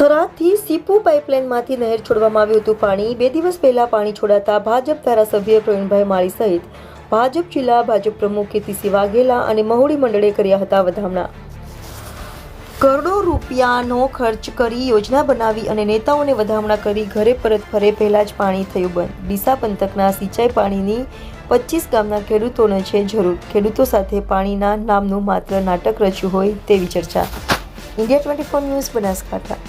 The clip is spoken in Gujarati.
થરાદથી સીપુ પાઇપલાઇનમાંથી નહેર છોડવામાં આવ્યું હતું પાણી. બે દિવસ પહેલા પાણી છોડાતા ભાજપ ધારાસભ્ય પ્રવીણભાઈ માળી સહિત ભાજપ જિલ્લા ભાજપ પ્રમુખ કીર્તિસિંહ વાઘેલા અને મહુડી મંડળે કર્યા હતા વધામણા. કરોડો રૂપિયાનો ખર્ચ કરી યોજના બનાવી અને નેતાઓને વધામણા કરી ઘરે પરત ફરે પહેલાં જ પાણી થયું બંધ. ડીસા પંથકના સિંચાઈ પાણીની પચીસ ગામના ખેડૂતોને છે જરૂર. ખેડૂતો સાથે પાણીના નામનું માત્ર નાટક રચ્યું હોય તેવી ચર્ચા. India twenty four news Banaskantha.